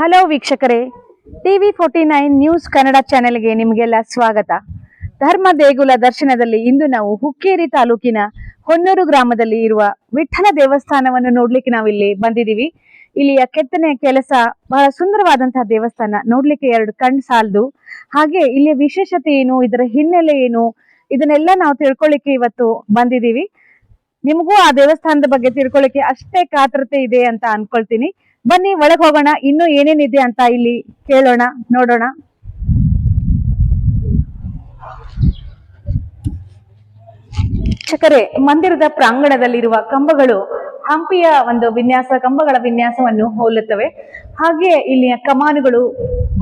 Hello ವೀಕ್ಷಕರೇ T V forty nine news Kannada ಚಾನೆಲ್ಗೆ ನಿಮಗೆಲ್ಲ ಸ್ವಾಗತ. ಧರ್ಮ ದೇಗುಲ ದರ್ಶನದಲ್ಲಿ ಇಂದು ನಾವು ಹುಕ್ಕೇರಿ ತಾಲೂಕಿನ ಹೊನ್ನೂರು ಗ್ರಾಮದಲ್ಲಿ ಇರುವ ವಿಠಲ ದೇವಸ್ಥಾನವನ್ನು ನೋಡ್ಲಿಕ್ಕೆ ನಾವಿಲ್ಲಿ ಬಂದಿದ್ದೀವಿ. ಇಲ್ಲಿಯ ಕೆತ್ತನೆಯ ಕೆಲಸ ಬಹಳ ಸುಂದರವಾದಂತಹ ದೇವಸ್ಥಾನ ನೋಡ್ಲಿಕ್ಕೆ ಎರಡು ಕಣ್ ಸಾಲದು. ಹಾಗೆ ಇಲ್ಲಿಯ ವಿಶೇಷತೆ ಏನು, ಇದರ ಹಿನ್ನೆಲೆ ಏನು, ಇದನ್ನೆಲ್ಲ ನಾವು ತಿಳ್ಕೊಳ್ಳಿಕ್ಕೆ ಇವತ್ತು ಬಂದಿದ್ದೀವಿ. ನಿಮಗೂ ಆ ದೇವಸ್ಥಾನದ ಬಗ್ಗೆ ತಿಳ್ಕೊಳ್ಳಿಕ್ಕೆ ಅಷ್ಟೇ ಕಾತರತೆ ಇದೆ ಅಂತ ಅನ್ಕೊಳ್ತೀನಿ. ಬನ್ನಿ, ಒಳಗ್ ಹೋಗೋಣ. ಇನ್ನು ಏನೇನಿದೆ ಅಂತ ಇಲ್ಲಿ ಕೇಳೋಣ, ನೋಡೋಣ. ಚಕರೆ, ಮಂದಿರದ ಪ್ರಾಂಗಣದಲ್ಲಿರುವ ಕಂಬಗಳು ಹಂಪಿಯ ಒಂದು ವಿನ್ಯಾಸ, ಕಂಬಗಳ ವಿನ್ಯಾಸವನ್ನು ಹೋಲುತ್ತವೆ. ಹಾಗೆ ಇಲ್ಲಿಯ ಕಮಾನುಗಳು,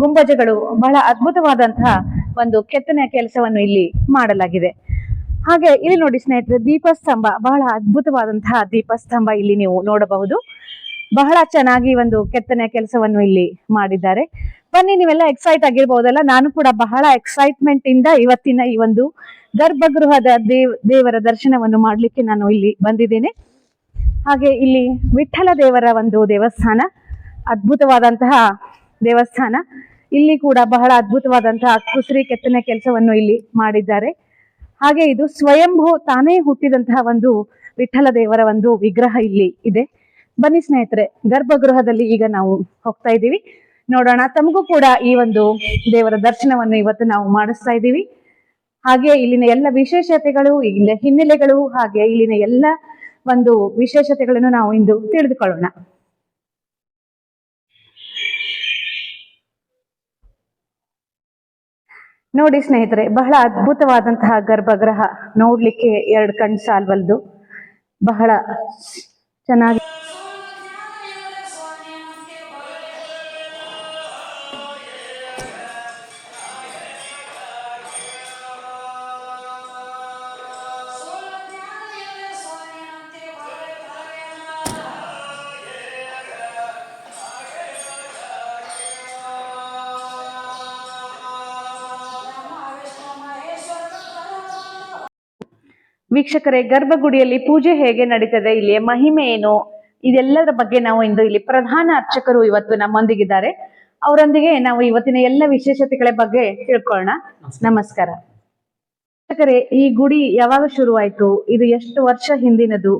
ಗುಂಬಜಗಳು ಬಹಳ ಅದ್ಭುತವಾದಂತಹ ಒಂದು ಕೆತ್ತನೆಯ ಕೆಲಸವನ್ನು ಇಲ್ಲಿ ಮಾಡಲಾಗಿದೆ. ಹಾಗೆ ಇಲ್ಲಿ ನೋಡಿ ಸ್ನೇಹಿತರೆ, ದೀಪಸ್ತಂಭ, ಬಹಳ ಅದ್ಭುತವಾದಂತಹ ದೀಪಸ್ತಂಭ ಇಲ್ಲಿ ನೀವು ನೋಡಬಹುದು. ಬಹಳ ಚೆನ್ನಾಗಿ ಒಂದು ಕೆತ್ತನೆ ಕೆಲಸವನ್ನು ಇಲ್ಲಿ ಮಾಡಿದ್ದಾರೆ. ಬನ್ನಿ, ನೀವೆಲ್ಲ ಎಕ್ಸೈಟ್ ಆಗಿರ್ಬೋದಲ್ಲ. ನಾನು ಕೂಡ ಬಹಳ ಎಕ್ಸೈಟ್ಮೆಂಟ್ ಇಂದ ಇವತ್ತಿನ ಈ ಒಂದು ಗರ್ಭಗೃಹದ ದೇವ್, ದೇವರ ದರ್ಶನವನ್ನು ಮಾಡಲಿಕ್ಕೆ ನಾನು ಇಲ್ಲಿ ಬಂದಿದ್ದೇನೆ. ಹಾಗೆ ಇಲ್ಲಿ ವಿಠಲ ದೇವರ ಒಂದು ದೇವಸ್ಥಾನ, ಅದ್ಭುತವಾದಂತಹ ದೇವಸ್ಥಾನ. ಇಲ್ಲಿ ಕೂಡ ಬಹಳ ಅದ್ಭುತವಾದಂತಹ ಕುಸರಿ ಕೆತ್ತನೆ ಕೆಲಸವನ್ನು ಇಲ್ಲಿ ಮಾಡಿದ್ದಾರೆ. ಹಾಗೆ ಇದು ಸ್ವಯಂಭೂ ತಾನೇ ಹುಟ್ಟಿದಂತಹ ಒಂದು ವಿಠಲ ದೇವರ ಒಂದು ವಿಗ್ರಹ ಇಲ್ಲಿ ಇದೆ. ಬನ್ನಿ ಸ್ನೇಹಿತರೆ, ಗರ್ಭಗೃಹದಲ್ಲಿ ಈಗ ನಾವು ಹೋಗ್ತಾ ಇದ್ದೀವಿ. ನೋಡೋಣ, ತಮಗೂ ಕೂಡ ಈ ಒಂದು ದೇವರ ದರ್ಶನವನ್ನು ಇವತ್ತು ನಾವು ಮಾಡಿಸ್ತಾ ಇದ್ದೀವಿ. ಹಾಗೆ ಇಲ್ಲಿನ ಎಲ್ಲ ವಿಶೇಷತೆಗಳು, ಇಲ್ಲಿನ ಹಿನ್ನೆಲೆಗಳು, ಹಾಗೆ ಇಲ್ಲಿನ ಎಲ್ಲ ಒಂದು ವಿಶೇಷತೆಗಳನ್ನು ನಾವು ಇಂದು ತಿಳಿದುಕೊಳ್ಳೋಣ. ನೋಡಿ ಸ್ನೇಹಿತರೆ, ಬಹಳ ಅದ್ಭುತವಾದಂತಹ ಗರ್ಭಗೃಹ ನೋಡ್ಲಿಕ್ಕೆ ಎರಡು ಕಣ್ ಸಾಲ್ವಲ್ದು. ಬಹಳ ಚೆನ್ನಾಗಿ ವೀಕ್ಷಕರೇ, ಗರ್ಭಗುಡಿಯಲ್ಲಿ ಪೂಜೆ ಹೇಗೆ ನಡೀತದೆ, ಇಲ್ಲಿಯ ಮಹಿಮೆ ಏನು? ಇದೆಲ್ಲದರ ಬಗ್ಗೆ ನಾವು ಇಂದು ಇಲ್ಲಿ ಪ್ರಧಾನ ಅರ್ಚಕರು ಇವತ್ತು ನಮ್ಮೊಂದಿಗಿದ್ದಾರೆ. ಅವರೊಂದಿಗೆ ನಾವು ಇವತ್ತಿನ ಎಲ್ಲ ವಿಶೇಷತೆಗಳ ಬಗ್ಗೆ ತಿಳ್ಕೊಳ್ಳೋಣ. ನಮಸ್ಕಾರ. ಅರ್ಚಕರೇ ಈ ಗುಡಿ ಯಾವಾಗ ಶುರುವಾಯ್ತು? ಇದು ಎಷ್ಟು ವರ್ಷ ಹಿಂದಿನದು?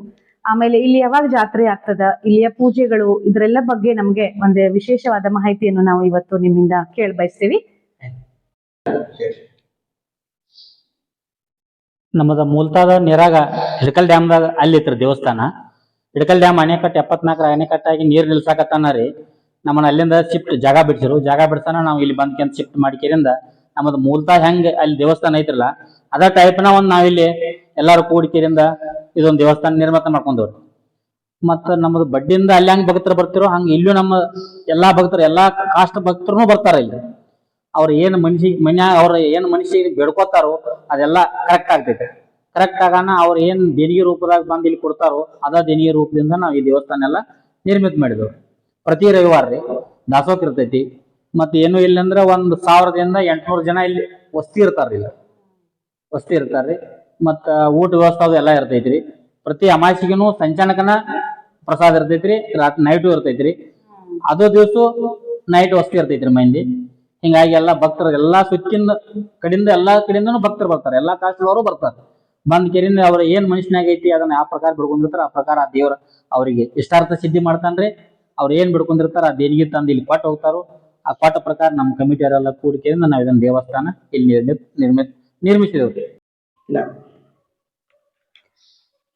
ಆಮೇಲೆ ಇಲ್ಲಿ ಯಾವಾಗ ಜಾತ್ರೆ ಆಗ್ತದ? ಇಲ್ಲಿಯ ಪೂಜೆಗಳು, ಇದರೆಲ್ಲ ಬಗ್ಗೆ ನಮ್ಗೆ ಒಂದು ವಿಶೇಷವಾದ ಮಾಹಿತಿಯನ್ನು ನಾವು ಇವತ್ತು ನಿಮ್ಮಿಂದ ಕೇಳ ಬಯಸ್ತೀವಿ ನಮ್ಮದ ಮೂಲತಾದ ನೀರಾಗ ಹಿಡಕಲ್ ಡ್ಯಾಮ್ದಾಗ ಅಲ್ಲಿ ಐತ್ರಿ ದೇವಸ್ಥಾನ. ಹಿಡಕಲ್ ಡ್ಯಾಮ್ ಅಣೆಕಟ್ಟು ಎಪ್ಪತ್ನಾಲ್ಕರ ಅಣೆಕಟ್ಟಾಗಿ ನೀರ್ ನಿಲ್ಸಾಕತ್ತಾನ ರೀ ನಮ್ಮನ್ನ ಅಲ್ಲಿಂದ ಶಿಫ್ಟ್ ಜಾಗ ಬಿಡ್ಸಿರು ಜಾಗ ಬಿಡ್ಸಾನ ನಾವು ಇಲ್ಲಿ ಬಂದ್ಕೆಂತ ಶಿಫ್ಟ್ ಮಾಡಿಕೆರಿಂದ ನಮ್ಮದು ಮೂಲತಾ ಹೆಂಗ್ ಅಲ್ಲಿ ದೇವಸ್ಥಾನ ಐತ್ರಲ್ಲ. ಅದ ಟೈಪ್ನ ಒಂದ್ ನಾವಿಲ್ಲಿ ಎಲ್ಲಾರು ಕೂಡಿಕೆರಿಂದ ಇದೊಂದು ದೇವಸ್ಥಾನ ನಿರ್ಮಾಣ ಮಾಡ್ಕೊಂಡವ್ರು. ಮತ್ತ ನಮ್ಮದು ಬಡ್ಡಿಯಿಂದ ಅಲ್ಲಿ ಹೆಂಗ್ ಭಕ್ತರು ಬರ್ತಿರೋ ಹಂಗ ಇಲ್ಲೂ ನಮ್ಮ ಎಲ್ಲಾ ಭಕ್ತರು, ಎಲ್ಲಾ ಕಾಸ್ಟ್ ಭಕ್ತರು ಬರ್ತಾರ ಇಲ್ಲಿ. ಅವ್ರ ಏನು ಮನುಷ್ಯ ಮನ್ಯಾಗ ಅವ್ರ ಏನು ಮನುಷ್ಯ ಬೇಡ್ಕೋತಾರೋ ಅದೆಲ್ಲ ಕರೆಕ್ಟ್ ಆಗ್ತೈತೆ. ಕರೆಕ್ಟ್ ಆಗಾನ ಅವ್ರು ಏನು ದೇಣಿಗೆ ರೂಪದಾಗ ಬಂದು ಇಲ್ಲಿ ಕೊಡ್ತಾರೋ ಅದ ದೇಣಿಗೆ ರೂಪದಿಂದ ನಾವು ಈ ದೇವಸ್ಥಾನ ಎಲ್ಲ ನಿರ್ಮಿತ ಮಾಡಿದ್ವು. ಪ್ರತಿ ರವಿವಾರ ರೀ ದಾಸೋಕ್ ಇರ್ತೈತಿ. ಮತ್ತೆ ಏನು ಇಲ್ಲ ಅಂದ್ರೆ ಒಂದ್ ಸಾವಿರದಿಂದ ಎಂಟ್ನೂರು ಜನ ಇಲ್ಲಿ ವಸ್ತಿ ಇರ್ತಾರ್ರಿ ಇಲ್ಲ. ವಸ್ತಿ ಇರ್ತಾರ್ರಿ ಮತ್ತ ಊಟ ವ್ಯವಸ್ಥೆ ಅದು ಎಲ್ಲ ಇರ್ತೈತ್ರಿ. ಪ್ರತಿ ಅಮಾಸಿಗೆನು ಸಂಚಾನಕನ ಪ್ರಸಾದ ಇರ್ತೈತ್ರಿ. ರಾತ್ರಿ ನೈಟು ಇರ್ತೈತ್ರಿ. ಅದು ದಿವಸ ನೈಟ್ ವಸ್ತಿ ಇರ್ತೈತ್ರಿ ಮಂದಿ. ಹಿಂಗಾಗಿ ಎಲ್ಲಾ ಭಕ್ತರು ಎಲ್ಲಾ ಸುತ್ತಿನ ಕಡಿಂದ ಎಲ್ಲಾ ಕಡೆಯಿಂದನು ಭಕ್ತರು ಬರ್ತಾರೆ. ಎಲ್ಲಾ ಕಾಸ್ಟ್ಲವರು ಬರ್ತಾರೆ. ಬಂದ್ ಕೆರಿಂದ ಅವ್ರ ಏನ್ ಮನುಷ್ಯನಾಗ ಐತಿ ಅದನ್ನ ಆ ಪ್ರಕಾರ ಬಿಡ್ಕೊಂಡಿರ್ತಾರ ಆ ಪ್ರಕಾರ ಆ ದೇವ್ರ ಅವರಿಗೆ ಇಷ್ಟಾರ್ಥ ಸಿದ್ಧಿ ಮಾಡ್ತಾನ್ರಿ. ಅವ್ರ ಏನ್ ಬಿಡ್ಕೊಂಡಿರ್ತಾರ ಆ ದೇಣಿಗೆ ತಂದು ಇಲ್ಲಿ ಕೊಟ್ಟು ಹೋಗ್ತಾರೋ. ಆ ಕೊಟ್ಟ ಪ್ರಕಾರ ನಮ್ಮ ಕಮಿಟಿಯವರೆಲ್ಲ ಕೂಡಿಕೆಯಿಂದ ನಾವು ಇದನ್ನ ದೇವಸ್ಥಾನ ಇಲ್ಲಿ ನಿರ್ಮಿತ್ ನಿರ್ಮಿತ್ ನಿರ್ಮಿಸಿದವ್ರಿ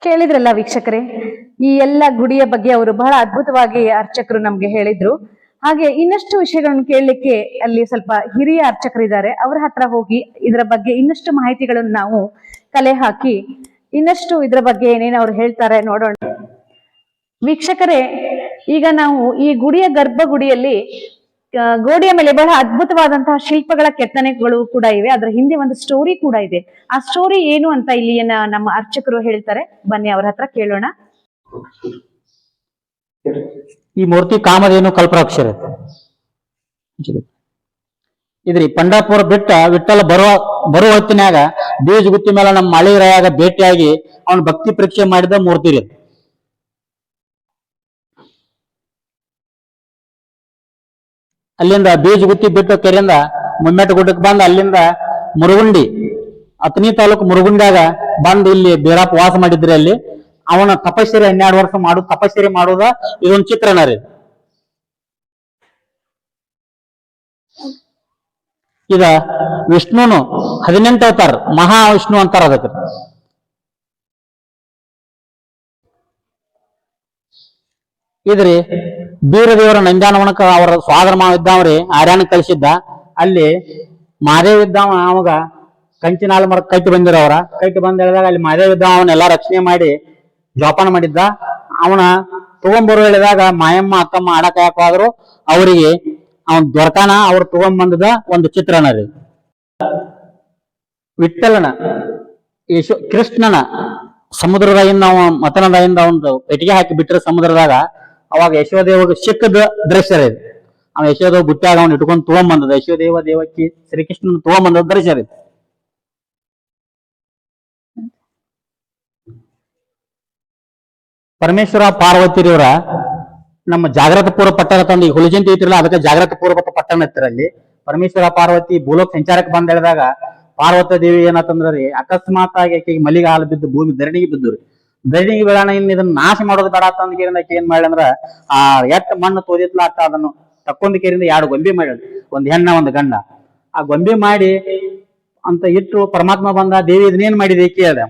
ಕೇಳಿದ್ರಲ್ಲ ವೀಕ್ಷಕರೇ ಈ ಎಲ್ಲ ಗುಡಿಯ ಬಗ್ಗೆ ಅವರು ಬಹಳ ಅದ್ಭುತವಾಗಿ ಅರ್ಚಕರು ನಮ್ಗೆ ಹೇಳಿದ್ರು. ಹಾಗೆ ಇನ್ನಷ್ಟು ವಿಷಯಗಳನ್ನು ಕೇಳಲಿಕ್ಕೆ ಅಲ್ಲಿ ಸ್ವಲ್ಪ ಹಿರಿಯ ಅರ್ಚಕರಿದ್ದಾರೆ. ಅವರ ಹತ್ರ ಹೋಗಿ ಇದರ ಬಗ್ಗೆ ಇನ್ನಷ್ಟು ಮಾಹಿತಿಗಳನ್ನು ನಾವು ಕಲೆ ಹಾಕಿ ಇನ್ನಷ್ಟು ಇದರ ಬಗ್ಗೆ ಏನೇನು ಅವ್ರು ಹೇಳ್ತಾರೆ ನೋಡೋಣ. ವೀಕ್ಷಕರೇ, ಈಗ ನಾವು ಈ ಗುಡಿಯ ಗರ್ಭಗುಡಿಯಲ್ಲಿ ಗೋಡೆಯ ಮೇಲೆ ಬಹಳ ಅದ್ಭುತವಾದಂತಹ ಶಿಲ್ಪಗಳ ಕೆತ್ತನೆಗಳು ಕೂಡ ಇವೆ. ಅದರ ಹಿಂದೆ ಒಂದು ಸ್ಟೋರಿ ಕೂಡ ಇದೆ. ಆ ಸ್ಟೋರಿ ಏನು ಅಂತ ಇಲ್ಲಿ ನಮ್ಮ ಅರ್ಚಕರು ಹೇಳ್ತಾರೆ. ಬನ್ನಿ ಅವ್ರ ಹತ್ರ ಕೇಳೋಣ. ಈ ಮೂರ್ತಿ ಕಾಮಧೇನು ಕಲ್ಪವೃಕ್ಷ ರೀ ಇದ್ರಿ, ಪಂಡಾಪುರ ಬಿಟ್ಟ ವಿಠಲ ಬರುವ ಬರುವ ಹೊತ್ತಿನಾಗ ಬೀಜ ಗುತ್ತಿ ಮೇಲೆ ನಮ್ಮ ಮಳೆರಾಯಾಗ ಭೇಟಿಯಾಗಿ ಅವನ ಭಕ್ತಿ ಪರೀಕ್ಷೆ ಮಾಡಿದ ಮೂರ್ತಿ ರೀ ಅಲ್ಲಿಂದ ಬೀಜ ಗುತ್ತಿ ಬಿಟ್ಟು ಕೆರೆಯಿಂದ ಗುಡ್ಡಕ್ಕೆ ಬಂದ ಅಲ್ಲಿಂದ ಮುರುಗುಂಡಿ ಅತನಿ ತಾಲೂಕು ಮುರುಗುಂಡ್ಯಾಗ ಬಂದು ಇಲ್ಲಿ ಬೇರಾಪ್ ವಾಸ ಮಾಡಿದ್ರಿ ಅಲ್ಲಿ. ಅವನ ತಪಶ್ಚರ್ಯ ಹನ್ನೆರಡು ವರ್ಷ ಮಾಡು, ತಪಶ್ಚರ್ಯ ಮಾಡುದ, ಇದೊಂದು ಚಿತ್ರಣ ರೀ. ಇದ ವಿಷ್ಣುನು ಹದಿನೆಂಟು ಅವತಾರ ಮಹಾವಿಷ್ಣು ಅಂತಾರ ಅದಕ್ಕೆ. ಇದ್ರಿ ಬೀರದೇವರ ನಂಜಾನವನಕ ಅವರ ಸ್ವಾದರ ಮಾವ ಇದ್ದಾವ್ರಿ ಆರ್ಯಾನ ಕಳಿಸಿದ್ದ. ಅಲ್ಲಿ ಮಾದೇವ್ ಇದ್ದಾವ ಅವಾಗ ಕಂಚಿನಾಲ್ ಮರ ಕಟ್ಟಿ ಅವರ. ಕೈಟ್ ಬಂದ ಹೇಳಿದಾಗ ಅಲ್ಲಿ ಮಾದೇವ್ ಇದ್ದಾವ ಅವನ್ನೆಲ್ಲ ರಕ್ಷಣೆ ಮಾಡಿ ಜೋಪಾನ ಮಾಡಿದ್ದ. ಅವನ ತಗೊಂಬರು ಹೇಳಿದಾಗ, ಮಾಯಮ್ಮ, ಅಕ್ಕಮ್ಮ ಆಡಕ ಯಾಕಾದ್ರು ಅವರಿಗೆ ಅವನ್ ದೊರಕಾನ ಅವ್ರು ತಗೊಂಬಂದದ ಒಂದು ಚಿತ್ರಣ ರೀ. ವಿಠಲನ ಯಶೋ ಕೃಷ್ಣನ ಸಮುದ್ರದಾಗಿಂದ ಅವ ಮತನದಾಗಿಂದ ಒಂದು ಪೆಟ್ಟಿಗೆ ಹಾಕಿ ಬಿಟ್ರೆ ಸಮುದ್ರದಾಗ ಅವಾಗ ಯಶೋದೇವ ಸಿಕ್ಕದ ದೃಶ್ಯ ರೀ. ಅವ ಯಶೋದೇವ ಬುಟ್ಟಿಯಾಗ ಅವ್ನ ಇಟ್ಕೊಂಡು ತಗೊಂಬಂದದ. ಯಶೋದೇವ ದೇವಕ್ಕೆ ಶ್ರೀಕೃಷ್ಣನ ತಗೊಂಬಂದ ದೃಶ್ಯ ರೀ. ಪರಮೇಶ್ವರ ಪಾರ್ವತಿರವರ ನಮ್ಮ ಜಾಗ್ರತ ಪೂರ್ವ ಪಟ್ಟಣ ತಂದು ಈ ಹುಲಿಜಂತಿ ಐತಿರಲ್ಲ, ಅದಕ್ಕೆ ಜಾಗ್ರತ ಪೂರ್ವ ಪಟ್ಟಣ ಇರ್ತಾರ ಅಲ್ಲಿ. ಪರಮೇಶ್ವರ ಪಾರ್ವತಿ ಭೂಲೋಕ ಸಂಚಾರಕ್ಕೆ ಬಂದ ಹೇಳಿದಾಗ ಪಾರ್ವತ ದೇವಿ ಏನಂತಂದ್ರಿ ಅಕಸ್ಮಾತ್ ಆಗಿ ಆಕೆಗೆ ಮಲ್ಲಿಗೆ ಬಿದ್ದು ಭೂಮಿ ಧರಣಿಗೆ ಬಿದ್ದು ರೀ ಧರಣಿಗೆ ಬೀಳೋಣ ಇನ್ನ ಇದನ್ನ ನಾಶ ಮಾಡೋದು ಬೇಡ ಅಂತ ಕೇರಿಂದ ಆಕೆ ಏನ್ ಮಾಡಿ ಅಂದ್ರ, ಆ ಎಟ್ಟ ಮಣ್ಣು ತೋದಿತ್ಲ ಅಟ್ಟ ಅದನ್ನು ತಕ್ಕೊಂದ ಕೇರಿಂದ ಎರಡು ಗೊಂಬೆ ಮಾಡಿ ಒಂದ್ ಹೆಣ್ಣ, ಒಂದು ಗಂಡ. ಆ ಗೊಂಬೆ ಮಾಡಿ ಅಂತ ಇಟ್ಟು ಪರಮಾತ್ಮ ಬಂದ, ದೇವಿ ಇದನ್ನೇನ್ ಮಾಡಿದೆ ಕೇಳ್ದ.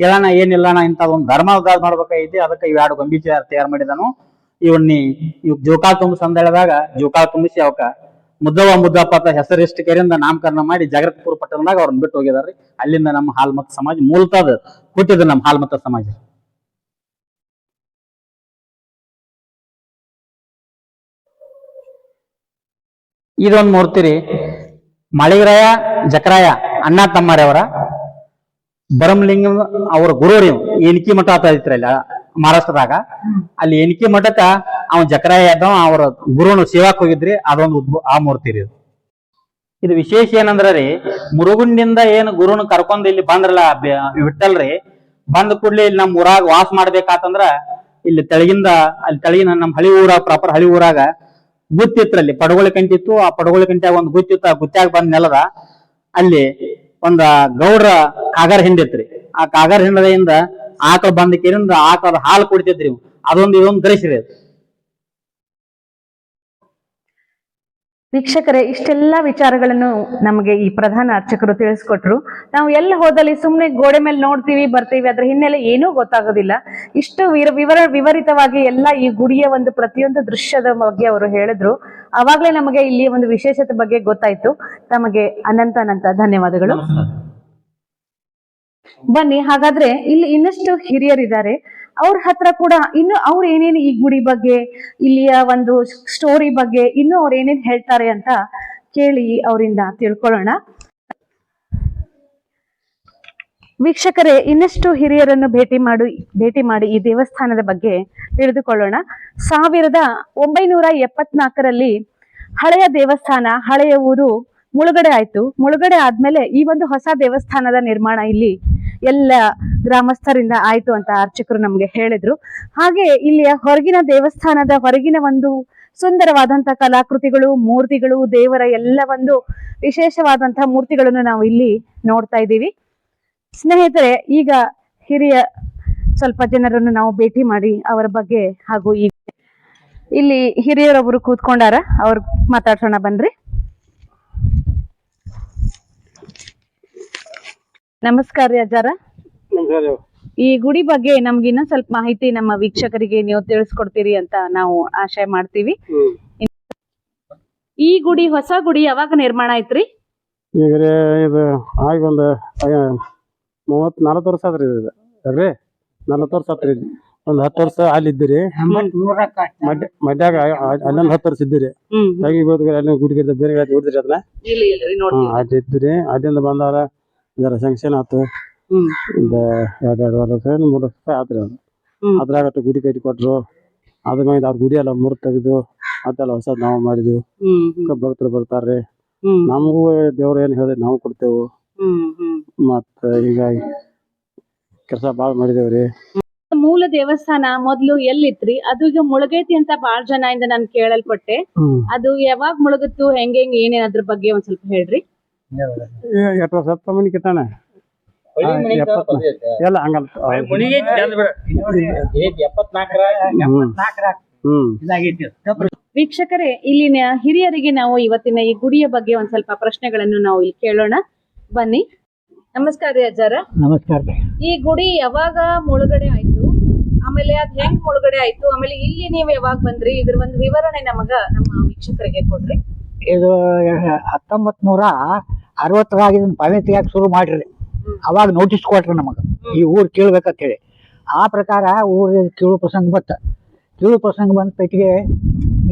ಕೇಳೋಣ ಏನಿಲ್ಲ ಇಂತ ಒಂದು ಧರ್ಮ ಉದ್ದಾರ ಮಾಡ್ಬೇಕಾಗೈತಿ, ಅದಕ್ಕೆ ಇವ್ ಎರಡು ಗೊಂಬಿ ತಯಾರ್ ಮಾಡಿದನು. ಇವನ್ನಿ ಇವ್ ಜೋಕಾಲ್ ತುಂಬಿಸ್ ಅಂತ ಹೇಳಿದಾಗ, ಜೋಕಾಲ್ ತುಂಬಿಸಿ ಅವಕ ಮುದ್ದವ ಮುದ್ದಪ್ಪ ಅಂತ ಹೆಸರಿಷ್ಟು ಕೆರೆಯಿಂದ ನಾಮಕರಣ ಮಾಡಿ ಜಾಗೃತಪುರ ಪಟ್ಟಣದಾಗ ಅವ್ರನ್ನ ಬಿಟ್ಟು ಹೋಗಿದಾರ್ರಿ. ಅಲ್ಲಿಂದ ನಮ್ಮ ಹಾಲ್ಮತ ಸಮಾಜ ಮೂಲತದ ಹುಟ್ಟಿದ ನಮ್ಮ ಹಾಲ್ಮತ ಸಮಾಜ. ಇದೊಂದು ಮೂರ್ತಿ ರೀ, ಮಳಿಗರಾಯ, ಜಕರಾಯ, ಅಣ್ಣ ತಮ್ಮರವರ ಬರಮಲಿಂಗ ಅವ್ರ ಗುರು ರೀ ಮಠ ಆತ ಐತ್ರಿ ಮಹಾರಾಷ್ಟ್ರದಾಗ. ಅಲ್ಲಿ ಏನಕಿ ಮಠಕ್ಕ ಅವ ಜಕರಾಯ ಅದ ಅವ್ರ ಗುರುನು ಸೇವಾಕ್ ಹೋಗಿದ್ರಿ, ಅದೊಂದು ಆ ಮೂರ್ತಿ ರೀ ಇದು. ವಿಶೇಷ ಏನಂದ್ರ ರೀ, ಮುರುಗುಂಡಿಂದ ಏನು ಗುರುನ ಕರ್ಕೊಂಡ್ ಇಲ್ಲಿ ಬಂದ್ರಲ್ಲ ಬಿಟ್ಟಲ್ರಿ ಬಂದ ಕೂಡ್ಲಿ ಇಲ್ಲಿ ನಮ್ಮ ಊರಾಗ ವಾಸ ಮಾಡ್ಬೇಕಾತಂದ್ರ, ಇಲ್ಲಿ ತೆಳಗಿಂದ, ಅಲ್ಲಿ ತೆಳಗಿನ ನಮ್ಮ ಹಳಿ ಊರ ಪ್ರಾಪರ್ ಹಳಿ ಊರಾಗ ಗುತ್ತಿತ್ತು ಅಲ್ಲಿ. ಪಡಗೋಳಿ ಕಂಟಿತ್ತು, ಆ ಪಡಗೋಳಿ ಕಂಟಿಯಾಗ ಒಂದು ಗುತ್ತಿತ್ತು ಆ ಗುತ್ತಿಯಾಗ ಬಂದ್ ನೆಲದ, ಅಲ್ಲಿ ಒಂದ ಗೌಡ್ರ ಕಾಗರ್ ಹಿಂಡಿತ್ರಿ ಆ ಕಾಗರ್ ಹಿಂಡದಿಂದ ಆಕಳ ಬಂದ ಕೇರಿಂದ ಆಕಳದ ಹಾಲು ಕುಡಿತಿದ್ರಿ. ಅದೊಂದು ಇದೊಂದು ದೃಶ್ಯ ರೀ ಅದು. ವೀಕ್ಷಕರೇ, ಇಷ್ಟೆಲ್ಲ ವಿಚಾರಗಳನ್ನು ನಮಗೆ ಈ ಪ್ರಧಾನ ಅರ್ಚಕರು ತಿಳಿಸ್ಕೊಟ್ರು ನಾವು ಎಲ್ಲ ಹೋದಲ್ಲಿ ಸುಮ್ಮನೆ ಗೋಡೆ ಮೇಲೆ ನೋಡ್ತೀವಿ, ಬರ್ತೀವಿ ಅದ್ರ ಹಿನ್ನೆಲೆ ಏನೂ ಗೊತ್ತಾಗೋದಿಲ್ಲ ಇಷ್ಟು ವಿರ ವಿವರ ವಿವರಿತವಾಗಿ ಎಲ್ಲ ಈ ಗುಡಿಯ ಒಂದು ಪ್ರತಿಯೊಂದು ದೃಶ್ಯದ ಬಗ್ಗೆ ಅವರು ಹೇಳಿದ್ರು ಅವಾಗಲೇ ನಮಗೆ ಇಲ್ಲಿ ಒಂದು ವಿಶೇಷತೆ ಬಗ್ಗೆ ಗೊತ್ತಾಯ್ತು. ತಮಗೆ ಅನಂತ ಅನಂತ ಧನ್ಯವಾದಗಳು. ಬನ್ನಿ ಹಾಗಾದ್ರೆ ಇಲ್ಲಿ ಇನ್ನಷ್ಟು ಹಿರಿಯರಿದ್ದಾರೆ. ಅವ್ರ ಹತ್ರ ಕೂಡ ಇನ್ನು ಅವ್ರು ಏನೇನು ಈ ಗುಡಿ ಬಗ್ಗೆ ಇಲ್ಲಿಯ ಒಂದು ಸ್ಟೋರಿ ಬಗ್ಗೆ ಇನ್ನು ಅವ್ರು ಏನೇನ್ ಹೇಳ್ತಾರೆ ಅಂತ ಕೇಳಿ ಅವರಿಂದ ತಿಳ್ಕೊಳ್ಳೋಣ. ವೀಕ್ಷಕರೇ, ಇನ್ನಷ್ಟು ಹಿರಿಯರನ್ನು ಭೇಟಿ ಮಾಡು, ಭೇಟಿ ಮಾಡಿ ಈ ದೇವಸ್ಥಾನದ ಬಗ್ಗೆ ತಿಳಿದುಕೊಳ್ಳೋಣ. ಸಾವಿರದ ಒಂಬೈನೂರ ಎಪ್ಪತ್ನಾಲ್ಕರಲ್ಲಿ ಹಳೆಯ ದೇವಸ್ಥಾನ, ಹಳೆಯ ಊರು ಮುಳುಗಡೆ ಆಯಿತು. ಮುಳುಗಡೆ ಆದ್ಮೇಲೆ ಈ ಒಂದು ಹೊಸ ದೇವಸ್ಥಾನದ ನಿರ್ಮಾಣ ಇಲ್ಲಿ ಎಲ್ಲ ಗ್ರಾಮಸ್ಥರಿಂದ ಆಯ್ತು ಅಂತ ಅರ್ಚಕರು ನಮ್ಗೆ ಹೇಳಿದ್ರು. ಹಾಗೆ ಇಲ್ಲಿಯ ಹೊರಗಿನ ದೇವಸ್ಥಾನದ ಹೊರಗಿನ ಒಂದು ಸುಂದರವಾದಂತಹ ಕಲಾಕೃತಿಗಳು, ಮೂರ್ತಿಗಳು, ದೇವರ ಎಲ್ಲ ಒಂದು ವಿಶೇಷವಾದಂತಹ ಮೂರ್ತಿಗಳನ್ನು ನಾವು ಇಲ್ಲಿ ನೋಡ್ತಾ ಇದ್ದೀವಿ. ಸ್ನೇಹಿತರೆ ಈಗ ಹಿರಿಯ ಸ್ವಲ್ಪ ಜನರನ್ನು ನಾವು ಭೇಟಿ ಮಾಡಿ ಅವರ ಬಗ್ಗೆ ಹಾಗೂ ಈ ಇಲ್ಲಿ ಹಿರಿಯರೊಬ್ಬರು ಕೂತ್ಕೊಂಡಾರ ಅವ್ರ ಮಾತಾಡ್ಸೋಣ ಬನ್ರಿ. ನಮಸ್ಕಾರ ರೀ ಅಜ್ಜಾರ. ಈ ಗುಡಿ ಬಗ್ಗೆ ನಮ್ಗೆ ಇನ್ನೊಂದ್ ಸ್ವಲ್ಪ ಮಾಹಿತಿ ನಮ್ಮ ವೀಕ್ಷಕರಿಗೆ ನೀವು ತಿಳಿಸ್ಕೊಡ್ತೀರಿ ಅಂತ ನಾವು ಆಶಯ ಮಾಡ್ತೀವಿ. ಈ ಗುಡಿ ಹೊಸ ಗುಡಿ ಯಾವಾಗ ನಿರ್ಮಾಣ ಆಯ್ತ್ರಿ? ಈಗ ಇದು ಆಗಿ ಒಂದು ಮೂವತ್ತು ನಲ್ವತ್ತು ವರ್ಷ ಆದ್ರಿ ಇದು. ಅಲ್ರಿ? ನಲ್ವತ್ತು ವರ್ಷ ಆತ್ರಿ ಒಂದ್ ಹತ್ತು ವರ್ಷ ಅಲ್ಲಿ ಇದ್ದೀರಿ ಮಧ್ಯಾಗ ಮಡ್ಯಾಗ ಅಲ್ಲೊಂದು ಹತ್ತು ವರ್ಷ ಇದ್ದೀರಿ. ಹಾಗೆ ಅಲ್ಲಿ ಗುಡಿಗಿರ್ದ ಬೇರೆ ಗಾಡಿ ಹೊಡಿದ್ರಿ ಅದನ್ನ? ಅಲ್ಲಿ ಇದ್ದೀರಿ ಅಲ್ಲಿಂದ ಬಂದಾರ ಜರ ಸಂಕ್ಷನ್ ಆತು. ಒಂದು ಎರಡು ಎರಡು ವರ್ಷ ಮೂರು ವರ್ಷ ಆತ್ರಿ ಅದು. ಅದ್ರಾಗ ಗುಡಿ ಕಟ್ಟಿ ಕೊಟ್ರು. ಅದ್ರ ಮೇಲೆ ಅವ್ರ ಗುಡಿ ಎಲ್ಲ ಮೂರ್ ತೆಗೆದು ಮತ್ತೆಲ್ಲ ಹೊಸದ್ ನಾವು ಮಾಡಿದ್ವಿ. ಭಕ್ತರು ಬರ್ತಾರ್ರಿ. ನಮಗೂ ದೇವ್ರು ಏನ್ ಹೇಳಿದ್ರೆ ನಾವು ಕೊಡ್ತೇವು. ಮತ್ತ ಹೀಗಾಗಿ ಕೆಲಸ ಬಾಳ್ ಮಾಡಿದೇವ್ರಿ. ಮೂಲ ದೇವಸ್ಥಾನ ಮೊದ್ಲು ಎಲ್ಲಿತ್ರಿ? ಅದು ಈಗ ಮುಳುಗೈತಿ ಅಂತ ಬಾಳ್ ಜನ ಇಂದ ನಾನ್ ಕೇಳಲ್ಪಟ್ಟೆ. ಅದು ಯಾವಾಗ ಮುಳುಗತ್ತು ಹೆಂಗ್ ಹೆಂಗ್ ಏನೇನ್ ಅದ್ರ ಬಗ್ಗೆ ಒಂದ್ ಸ್ವಲ್ಪ ಹೇಳ್ರಿ. ಎಷ್ಟು ವರ್ಷ ಹತ್ತು ಮನೆ ಕಿತ್ತಾನೆ ಎಲ್ಲ ಹಂಗಲ್ಲ. ವೀಕ್ಷಕರೇ ಇಲ್ಲಿನ ಹಿರಿಯರಿಗೆ ನಾವು ಇವತ್ತಿನ ಈ ಗುಡಿಯ ಬಗ್ಗೆ ಒಂದ್ ಸ್ವಲ್ಪ ಪ್ರಶ್ನೆಗಳನ್ನು ನಾವು ಇಲ್ಲಿ ಕೇಳೋಣ. ಬನ್ನಿ. ನಮಸ್ಕಾರ ರೀ ಅಜ್ಜಾರ. ನಮಸ್ಕಾರ ರೀ. ಈ ಗುಡಿ ಯಾವಾಗ ಮುಳುಗಡೆ ಆಯ್ತು? ಆಮೇಲೆ ಅದ್ ಹೆಂಗ್ ಮುಳುಗಡೆ ಆಯ್ತು? ಆಮೇಲೆ ಇಲ್ಲಿ ನೀವು ಯಾವಾಗ ಬಂದ್ರಿ? ಇದ್ರ ಒಂದು ವಿವರಣೆ ನಮಗ ನಮ್ಮ ವೀಕ್ಷಕರಿಗೆ ಕೊಡ್ರಿ. ಇದು ಹತ್ತೊಂಬತ್ ನೂರ ಅರವತ್ತರಾಗ ಇದನ್ನ ಪಾವೆ ತೆಗಿಯಕ್ ಶುರು ಮಾಡ್ರಿ. ಅವಾಗ ನೋಟಿಸ್ ಕೊಟ್ರಿ ನಮಗ. ಈ ಊರ್ ಕೇಳ್ಬೇಕಂತ ಹೇಳಿ. ಆ ಪ್ರಕಾರ ಊರ್ ಕೀಳು ಪ್ರಸಂಗ ಬತ್ತ ಕೀಳು ಪ್ರಸಂಗ ಬಂದ ಪೆಟ್ಟಿಗೆ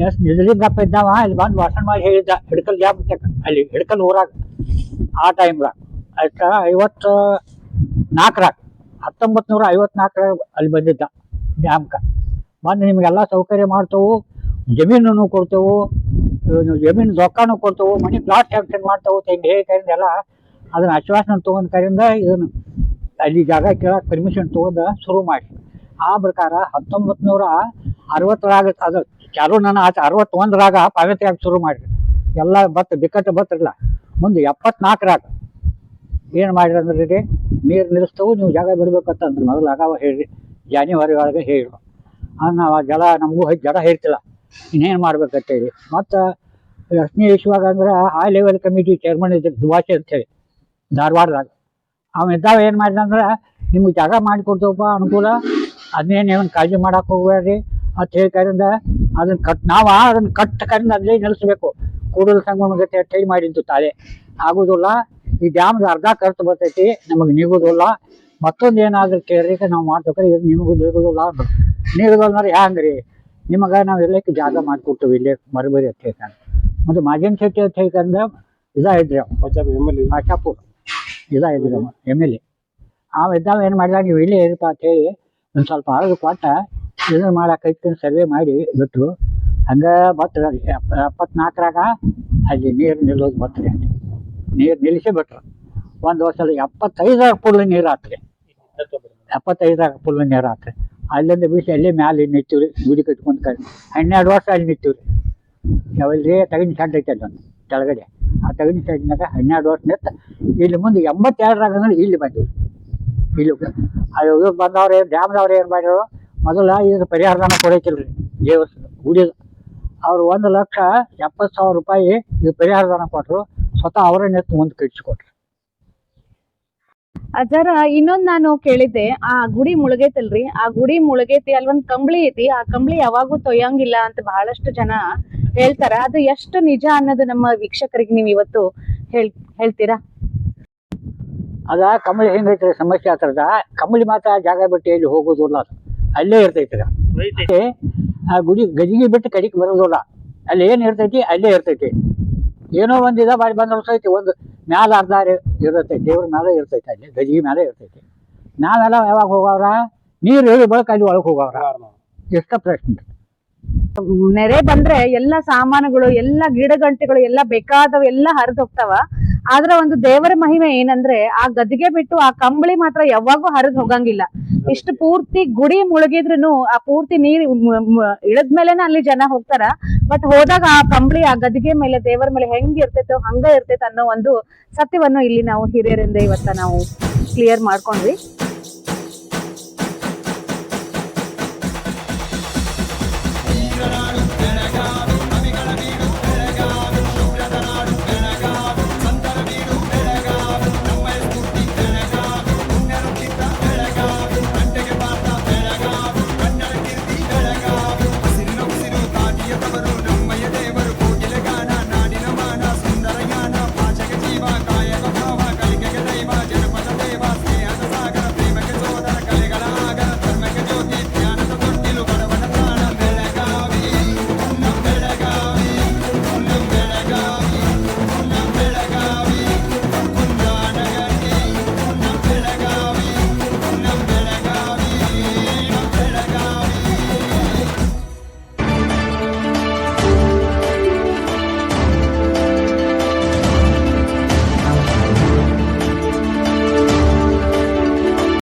ಎಸ್ ನಿಜಲಿಂಗಪ್ಪ ಇದ್ದಾವ ಇಲ್ಲಿ ಬಂದು ಭಾಷಣ ಮಾಡಿ ಹೇಳಿದ್ದ ಹಿಡ್ಕಲ್ ಜಾಬ್ ಅಲ್ಲಿ ಹಿಡ್ಕಲ್ ಊರಾಗ. ಆ ಟೈಮ್ದಾಗ ಆಯ್ತಾ? ಐವತ್ತು, ನಾಲ್ಕರಾಗ ಹತ್ತೊಂಬತ್ತು ನೂರ ಐವತ್ನಾಲ್ಕರಾಗ ಅಲ್ಲಿ ಬಂದಿದ್ದ ಡ್ಯಾಮ್ಕ. ಬಂದು ನಿಮಗೆಲ್ಲ ಸೌಕರ್ಯ ಮಾಡ್ತೇವೆ ಜಮೀನು ಕೊಡ್ತೇವೆ ಜಮೀನು ರೊಕ್ಕನೂ ಕೊಡ್ತೇವೆ, ಮನಿ ಪ್ಲಾಟ್ ಸ್ಯಾಂಕ್ಷನ್ ಮಾಡ್ತೇವೆ ಹಿಂಗೆ ಹೇಳಿ ಕರಿಂದ ಎಲ್ಲ ಅದನ್ನ ಆಶ್ವಾಸನೆ ತೊಗೊಂಡು ಕರಿಂದ ಇದನ್ನು ಅಲ್ಲಿ ಜಾಗ ಕೇಳಕ್ಕೆ ಪರ್ಮಿಷನ್ ತೊಗೊಂಡು ಶುರು ಮಾಡಿ ಆ ಪ್ರಕಾರ ಹತ್ತೊಂಬತ್ತು ನೂರ ಅರವತ್ತರಾಗ, ಅದು ಚಾಲು ನನ್ನ ಆಚೆ, ಅರವತ್ತೊಂದರಾಗ ಪಾವತಿಯಾಗಿ ಶುರು ಮಾಡಿರಿ ಎಲ್ಲ ಬತ್ತ ಬಿಕ್ಕಟ್ಟು ಬತ್ತಿರಲ್ಲ ಮುಂದೆ ಎಪ್ಪತ್ನಾಲ್ಕರಾಗ ಏನು ಮಾಡಿರಿ ಅಂದ್ರೆ ನೀರು ನಿಲ್ಲಿಸ್ತವು, ನೀವು ಜಾಗ ಬಿಡ್ಬೇಕಂತಂದ್ರೆ. ಮೊದಲು ಆಗಾವ ಹೇಳ್ರಿ, ಜಾನುವಾರಿ ಒಳಗೆ ಹೇಳಿ ನಾವು ಆ ಜಲ, ನಮಗೂ ಜಡ ಹೇಳ್ತಿಲ್ಲ. ಇನ್ನೇನು ಮಾಡ್ಬೇಕಂತ ಹೇಳಿ. ಮತ್ತು ಎಷ್ಟನೇ ಇಶ್ವಾಗ ಅಂದ್ರೆ ಆ ಲೆವೆಲ್ ಕಮಿಟಿ ಚೇರ್ಮನ್ ಇದ್ರು ದುವಾಸಿ ಅಂತೇಳಿ, ಧಾರವಾಡದಾಗ. ಅವ್ನು ಇದ್ದಾವ ಏನು ಮಾಡಿದ ಅಂದ್ರೆ, ನಿಮ್ಗೆ ಜಾಗ ಮಾಡಿಕೊಡ್ತೇವಪ್ಪ ಅನುಕೂಲ. ಅದನ್ನೇನು ಏನು ಕಾಳಜಿ ಮಾಡಕ್ಕೆ ಹೋಗ್ಬೇಡ್ರಿ ಅಂತ ಹೇಳಿ ಅದನ್ನ ಕಟ್ ನಾವು ಅದನ್ನು ಕಟ್ ಕರಿಂದ ಅಲ್ಲೇ ನಿಲ್ಲಿಸ್ಬೇಕು ಕೂಡಲ ಸಂಗಮ ಗತಿ ಹೇಳಿ ಮಾಡಿದ್ದು ತಾಳೆ. ಆಗುದಿಲ್ಲ ಈ ಡ್ಯಾಮ್ದ ಅರ್ಧ ಖರ್ಚು ಬರ್ತೈತಿ ನಮಗೆ ನಿಗುದಿಲ್ಲ ಮತ್ತೊಂದು ಏನಾದ್ರೂ ಕೇಳ್ರಿಕೆ ನಾವು ಮಾಡ್ಬೇಕ್ರಿ ಇದು ನಿಮಗೂ ನಿಗುದಿಲ್ಲ ಅಂದ್ರು. ನಿಗುದಿಲ್ಲ ಅಂದ್ರೆ ಹ್ಯಾಂಗ್ರಿ ನಿಮಗೆ ನಾವು ಎಲ್ಲಕ್ಕೆ ಜಾಗ ಮಾಡಿಕೊಡ್ತೀವಿ ಇಲ್ಲೇ ಮರಬರಿ ಅಂತ. ಹೇಳ್ತಾರೆ ಮತ್ತು ಮಾಜನ್ ಶೆಟ್ಟಿ ಅಂತ ಹೇಳ್ಕಂದ್ರೆ ಇದ ಇದ್ರಿ ಅವ ಆಶಾಪುರ್. ಇದ ಇದ್ರಿ ಅವ ಎಂ ಎಲ್ ಎ ಆ ಇದ್ದಾವ ಏನು ಮಾಡಿದಾಗ ನೀವು ಇಲ್ಲೇ ಇರಪ್ಪ ಅಂತ ಹೇಳಿ ಒಂದು ಸ್ವಲ್ಪ ಅಳದು ಕೊಟ್ಟ ಇದನ್ನ ಮಾಡಕ್ಕೆ ಸರ್ವೆ ಮಾಡಿ ಬಿಟ್ರು. ಹಂಗೆ ಬತ್ತು ಎಪ್ಪತ್ನಾಲ್ಕರಾಗ ಅಲ್ಲಿ ನೀರು ನಿಲ್ಲೋದು ಅಲ್ಲಿ. ನೀರು ನಿಲ್ಲಿಸಿ ಬಿಟ್ರು. ಒಂದು ವರ್ಷದ ಎಪ್ಪತ್ತೈದಾಗ ಫುಲ್ ನೀರು ಆತ್ರಿ ಎಪ್ಪತ್ತೈದಾಗ ಫುಲ್ ನೀರು ಆತ್ರಿ ಅಲ್ಲಿಂದ ಬೀಸಿ ಅಲ್ಲಿ ಮ್ಯಾಲೆ ನಿಂತೀವ್ರಿ, ಗುಡಿ ಕಟ್ಟಿಕೊಂಡು ಕೈ, ಹನ್ನೆರಡು ವರ್ಷ ಅಲ್ಲಿ ನಿಂತೀವ್ರಿ. ಯಾವಲ್ರಿ ತಗಿನ ಸೆಡ್ ಐತೆ ಅದೊಂದು ಕೆಳಗಡೆ. ಆ ತಗಿನ ಸೆಡ್ನಾಗ ಹನ್ನೆರಡು ವರ್ಷ ನಿಂತು ಇಲ್ಲಿ ಮುಂದೆ ಎಂಬತ್ತೆರಡರಾಗ ಅಂದ್ರೆ ಇಲ್ಲಿ ಬಂದಿವಿ ಇಲ್ಲಿ ಅದು ಇವ್ರು ಬಂದವ್ರು ಡ್ಯಾಮ್ದವ್ರು ಏನು ಮಾಡಿದ್ರು ಮೊದಲು ಇದು ಪರಿಹಾರದಾನ ಕೊಡೈತಿಲ್ಲ ರೀ ದೇವಸ್ಥಾನ, ಗುಡಿದು. ಅವ್ರು ಒಂದು ಲಕ್ಷ ಎಪ್ಪತ್ತು ಸಾವಿರ ರೂಪಾಯಿ ಇದು ಪರಿಹಾರಧನ ಕೊಟ್ಟರು ಸ್ವತಃ ಅವರೇ ನೆತ್ತು ಮುಂದೆ ಕಟ್ಟಿಸ್ಕೊಟ್ರು ಅಜ್ಜಾರ ಇನ್ನೊಂದ್ ನಾನು ಕೇಳಿದ್ದೆ ಆ ಗುಡಿ ಮುಳುಗೈತಲ್ರಿ ಆ ಗುಡಿ ಮುಳುಗೈತಿ ಅಲ್ಲೊಂದ್ ಕಂಬಳಿ ಐತಿ ಆ ಕಂಬಳಿ ಯಾವಾಗೂ ತೊಯ್ಯಂಗಿಲ್ಲ ಅಂತ ಬಹಳಷ್ಟು ಜನ ಹೇಳ್ತಾರ. ಅದು ಎಷ್ಟು ನಿಜ ಅನ್ನೋದು ನಮ್ಮ ವೀಕ್ಷಕರಿಗೆ ನೀವು ಇವತ್ತು ಹೇಳ್ ಹೇಳ್ತೀರಾ? ಅದ ಕಂಬಳಿ ಹೆಂಗೈತ್ರಿ ಸಮಸ್ಯೆ ಆತರದ ಕಂಬಳಿ ಮಾತ್ರ ಜಾಗ ಬಿಟ್ಟು ಎಲ್ಲಿ ಹೋಗೋದಿಲ್ಲ ಅದು. ಅಲ್ಲೇ ಇರ್ತೈತಿ ಅದು. ಮತ್ತೆ ಆ ಗುಡಿ ಗಜಿಗೆ ಬಿಟ್ಟು ಕಡಿಕ್ ಬರೋದಿಲ್ಲ. ಅಲ್ಲಿ ಏನ್ ಇರ್ತೈತಿ, ಅಲ್ಲೇ ಇರ್ತೈತಿ. ಏನೋ ಒಂದ್ ಇದ ಬಾರಿ ಬಂದ್ರೆ ಸೈತಿ ಒಂದು ಮ್ಯಾಲ ಅರ್ಧ ಇರ್ತೈತಿ, ದೇವ್ರ ಮ್ಯಾಲ ಇರ್ತೈತಿ ಅಲ್ಲಿ, ಗಜಿಗೆ ಮ್ಯಾಲ ಇರ್ತೈತಿ. ನಾವೆಲ್ಲ ಯಾವಾಗ ಹೋಗವ್ರ? ನೀರು ಹೇಳಿ ಬಳಕ ಅಲ್ಲಿ ಒಳಗೆ ಹೋಗವ್ರ. ಎಷ್ಟ ಪ್ರಶ್ನೆ. ನೆರೆ ಬಂದ್ರೆ ಎಲ್ಲ ಸಾಮಾನುಗಳು, ಎಲ್ಲ ಗಿಡಗಂಟೆಗಳು, ಎಲ್ಲ ಬೇಕಾದವು, ಎಲ್ಲ ಹರಿದು ಹೋಗ್ತಾವ. ಆದ್ರ ಒಂದು ದೇವರ ಮಹಿಮೆ ಏನಂದ್ರೆ ಆ ಗದ್ದಿಗೆ ಬಿಟ್ಟು ಆ ಕಂಬಳಿ ಮಾತ್ರ ಯಾವಾಗೂ ಹರಿದು ಹೋಗಂಗಿಲ್ಲ. ಇಷ್ಟು ಪೂರ್ತಿ ಗುಡಿ ಮುಳುಗಿದ್ರು ಆ ಪೂರ್ತಿ ನೀರ್ ಇಳಿದ ಮೇಲೆನ ಅಲ್ಲಿ ಜನ ಹೋಗ್ತಾರ. ಬಟ್ ಹೋದಾಗ ಆ ಕಂಬಳಿ ಆ ಗದ್ದಿಗೆ ಮೇಲೆ, ದೇವರ ಮೇಲೆ ಹೆಂಗ್ ಇರ್ತೈತೋ ಹಂಗ ಇರ್ತೈತೆ ಅನ್ನೋ ಒಂದು ಸತ್ಯವನ್ನು ಇಲ್ಲಿ ನಾವು ಹಿರಿಯರಿಂದ ಇವತ್ತ ನಾವು ಕ್ಲಿಯರ್ ಮಾಡ್ಕೊಂಡ್ವಿ.